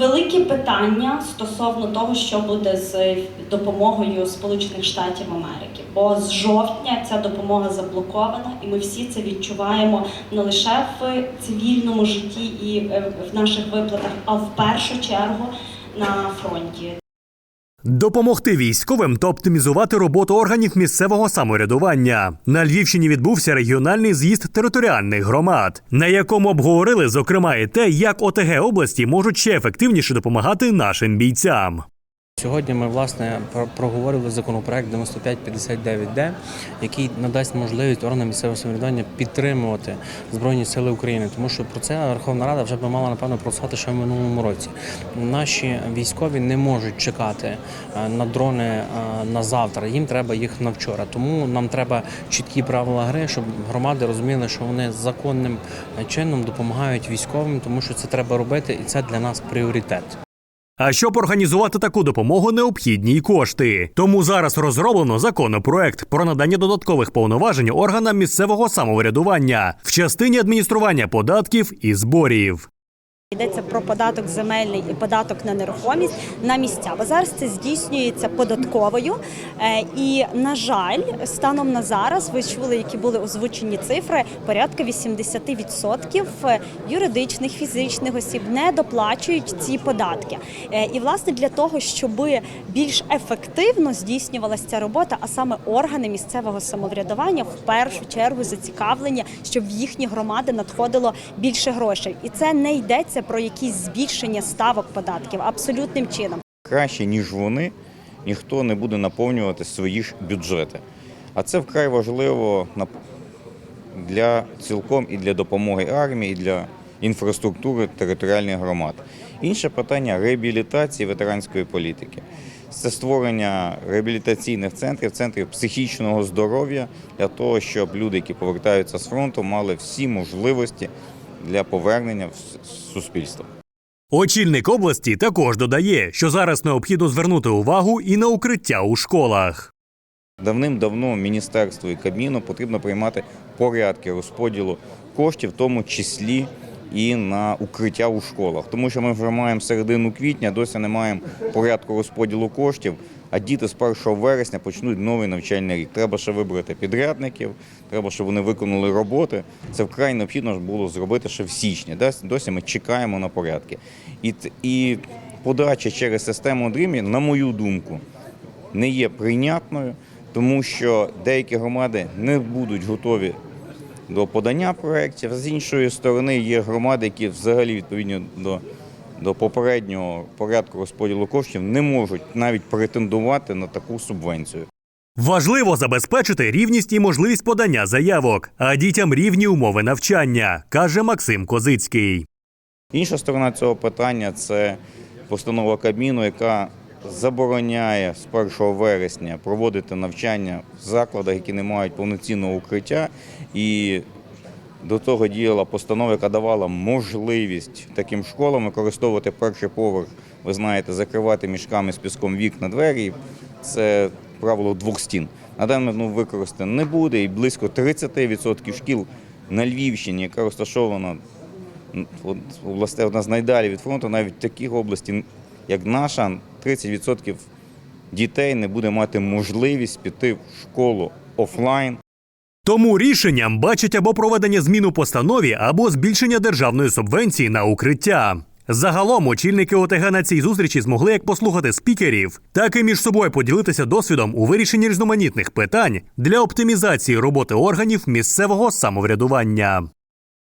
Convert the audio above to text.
Великі питання стосовно того, що буде з допомогою Сполучених Штатів Америки. Бо з жовтня ця допомога заблокована, і ми всі це відчуваємо не лише в цивільному житті і е, в наших виплатах, а в першу чергу на фронті. Допомогти військовим та оптимізувати роботу органів місцевого самоврядування. На Львівщині відбувся регіональний з'їзд територіальних громад, на якому обговорили зокрема і те, як ОТГ області можуть ще ефективніше допомагати нашим бійцям. Сьогодні ми власне про- проговорили законопроект 9559Д, який надасть можливість органам місцевого самоврядування підтримувати Збройні Сили України, тому що про це Верховна Рада вже би мала напевно проголосувати ще в минулому році. Наші військові не можуть чекати е, на дрони е, на завтра. Їм треба їх на вчора. Тому нам треба чіткі правила гри, щоб громади розуміли, що вони законним е, чином допомагають військовим, тому що це треба робити, і це для нас пріоритет. А щоб організувати таку допомогу, необхідні й кошти. Тому зараз розроблено законопроект про надання додаткових повноважень органам місцевого самоврядування в частині адміністрування податків і зборів. Йдеться про податок земельний і податок на нерухомість на місця. Бо зараз це здійснюється податковою. Е, І, на жаль, станом на зараз ви чули, які були озвучені цифри. Порядка 80% юридичних фізичних осіб не доплачують ці податки. Е, І власне для того, щоб більш ефективно здійснювалася ця робота, а саме органи місцевого самоврядування в першу чергу зацікавлені, щоб в їхні громади надходило більше грошей, і це не йдеться про якісь збільшення ставок податків абсолютним чином. краще, ніж вони, ніхто не буде наповнювати свої ж бюджети. А це вкрай важливо для цілком і для допомоги армії, і для інфраструктури територіальних громад. Інше питання реабілітації ветеранської політики. Це створення реабілітаційних центрів, центрів психічного здоров'я для того, щоб люди, які повертаються з фронту, мали всі можливості для повернення в суспільство. Очільник області також додає, що зараз необхідно звернути увагу і на укриття у школах. Давним-давно міністерству і Кабміну потрібно приймати порядки розподілу коштів, в тому числі і на укриття у школах. Тому що ми вже маємо середину квітня, досі не маємо порядку розподілу коштів, а діти з 1 вересня почнуть новий навчальний рік. Треба ще вибрати підрядників, треба, щоб вони виконали роботи. Це вкрай необхідно було зробити ще в січні. Досі ми чекаємо на порядки. І, і подача через систему ДРІМі, на мою думку, не є прийнятною, тому що деякі громади не будуть готові до подання проєктів. З іншої сторони, є громади, які взагалі відповідно до, до попереднього порядку розподілу коштів не можуть навіть претендувати на таку субвенцію. Важливо забезпечити рівність і можливість подання заявок, а дітям рівні умови навчання, каже Максим Козицький. Інша сторона цього питання це постанова Кабміну, яка забороняє з 1 вересня проводити навчання в закладах, які не мають повноцінного укриття. І до того діяла постанова, яка давала можливість таким школам використовувати перший поверх, ви знаєте, закривати мішками з піском вікна двері. Це правило двох стін. На даний ну, використано не буде, і близько 30% шкіл на Львівщині, яка розташована от областей одна з найдалі від фронту, навіть в таких області, як наша, 30% дітей не буде мати можливість піти в школу офлайн. Тому рішенням бачать або проведення змін у постанові, або збільшення державної субвенції на укриття. Загалом очільники ОТГ на цій зустрічі змогли як послухати спікерів, так і між собою поділитися досвідом у вирішенні різноманітних питань для оптимізації роботи органів місцевого самоврядування.